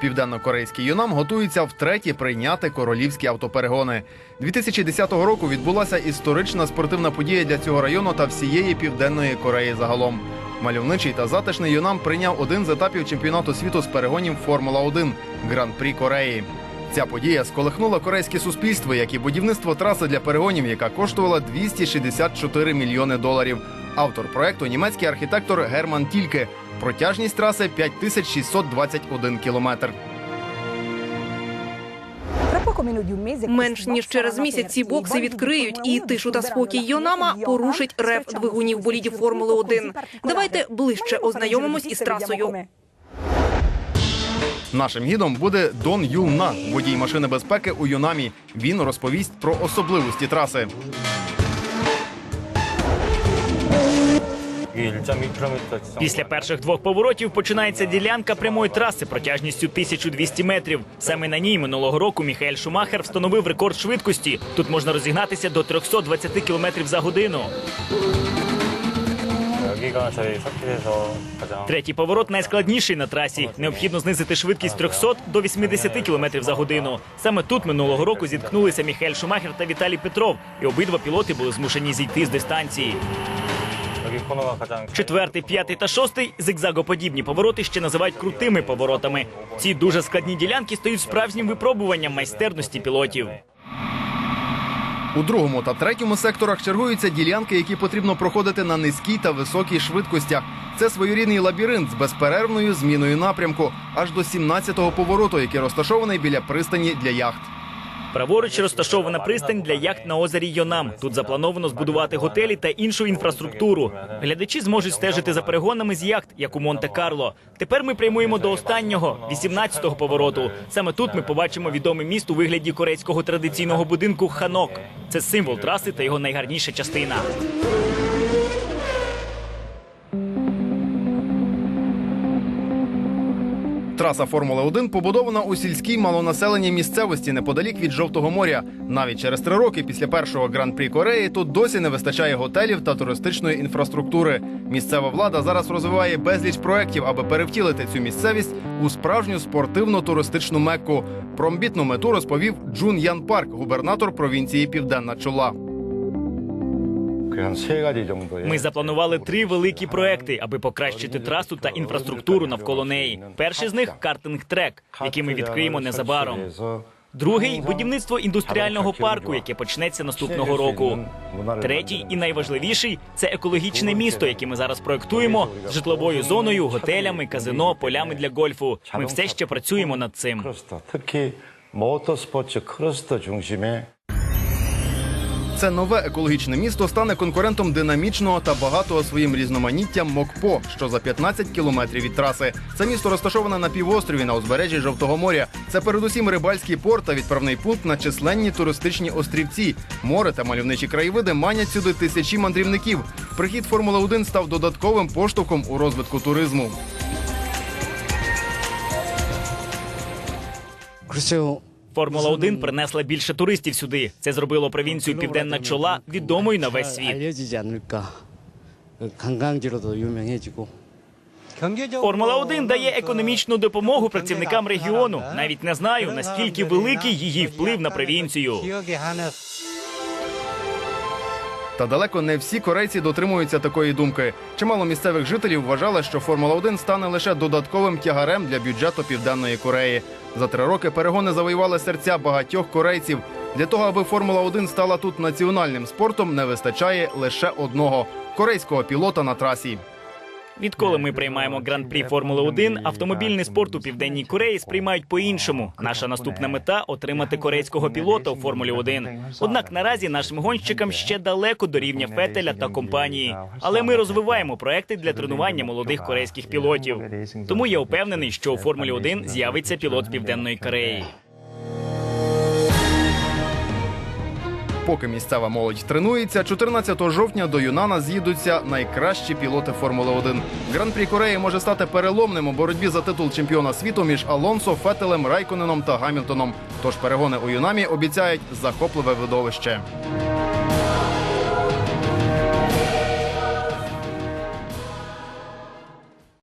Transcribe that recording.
Південно-корейський юнам готується втретє прийняти королівські автоперегони. 2010 року відбулася історична спортивна подія для цього району та всієї південної Кореї загалом. Мальовничий та затишний юнам прийняв один з етапів чемпіонату світу з перегонів Формула 1 Гран-прі Кореї. Ця подія сколихнула корейське суспільство, як і будівництво траси для перегонів, яка коштувала 264 мільйони доларів. Автор проекту німецький архітектор Герман Тільке. Протяжність траси 5621 кілометр. Менш ніж через місяць ці бокси відкриють, і тишу та спокій Йонама порушить рев двигунів болідів Формули 1. Давайте ближче ознайомимось із трасою. Нашим гідом буде Дон Юлна, водій машини безпеки у Юнамі. Він розповість про особливості траси. Після перших двох поворотів починається ділянка прямої траси протяжністю 1200 метрів. Саме на ній минулого року Міхаель Шумахер встановив рекорд швидкості. Тут можна розігнатися до 320 км за годину. Третій поворот найскладніший на трасі. Необхідно знизити швидкість 300 до 80 км за годину. Саме тут минулого року зіткнулися Міхель Шумахер та Віталій Петров, і обидва пілоти були змушені зійти з дистанції. Четвертий, п'ятий та шостий зигзагоподібні повороти ще називають крутими поворотами. Ці дуже складні ділянки стають справжнім випробуванням майстерності пілотів. У другому та третьому секторах чергуються ділянки, які потрібно проходити на низькій та високій швидкостях. Це своєрідний лабіринт з безперервною зміною напрямку аж до 17-го повороту, який розташований біля пристані для яхт. Праворуч розташована пристань для яхт на озері Йонам. Тут заплановано збудувати готелі та іншу інфраструктуру. Глядачі зможуть стежити за перегонами з яхт, як у Монте-Карло. Тепер ми прямуємо до останнього 18-го повороту. Саме тут ми побачимо відоме міст у вигляді корейського традиційного будинку Ханок. Це символ траси та його найгарніша частина. Траса Формули 1 побудована у сільській малонаселеній місцевості неподалік від Жовтого моря. Навіть через три роки після першого гран-прі Кореї тут досі не вистачає готелів та туристичної інфраструктури. Місцева влада зараз розвиває безліч проєктів, аби перевтілити цю місцевість у справжню спортивно-туристичну мекку. Про амбітну мету розповів Джун Ян Парк, губернатор провінції Південна Чола. Ми запланували три великі проекти, аби покращити трасу та інфраструктуру навколо неї. Перший з них картинг трек, який ми відкриємо незабаром. Другий будівництво індустріального парку, яке почнеться наступного року. Третій і найважливіший це екологічне місто, яке ми зараз проектуємо з житловою зоною, готелями, казино, полями для гольфу. Ми все ще працюємо над цим. Це нове екологічне місто стане конкурентом динамічного та багатого своїм різноманіттям Мокпо, що за 15 кілометрів від траси. Це місто розташоване на півострові на узбережжі Жовтого моря. Це передусім рибальський порт та відправний пункт на численні туристичні острівці. Море та мальовничі краєвиди манять сюди тисячі мандрівників. Прихід Формули 1 став додатковим поштовхом у розвитку туризму. Формула 1 принесла більше туристів сюди. Це зробило провінцію Південна Чола відомою на весь світ. Формула 1 дає економічну допомогу працівникам регіону. Навіть не знаю наскільки великий її вплив на провінцію. Та далеко не всі корейці дотримуються такої думки. Чимало місцевих жителів вважали, що Формула 1 стане лише додатковим тягарем для бюджету Південної Кореї. За три роки перегони завоювали серця багатьох корейців. Для того, аби Формула 1 стала тут національним спортом, не вистачає лише одного корейського пілота на трасі. Відколи ми приймаємо гран-прі Формули 1, автомобільний спорт у південній Кореї сприймають по-іншому. Наша наступна мета отримати корейського пілота у Формулі 1. Однак наразі нашим гонщикам ще далеко до рівня Фетеля та компанії. Але ми розвиваємо проекти для тренування молодих корейських пілотів. Тому я впевнений, що у Формулі 1 з'явиться пілот південної Кореї. Поки місцева молодь тренується, 14 жовтня до Юнана з'їдуться найкращі пілоти Формули 1. Гран-прі Кореї може стати переломним у боротьбі за титул чемпіона світу між Алонсо, Фетелем, Райконеном та Гамільтоном. Тож перегони у Юнамі обіцяють захопливе видовище.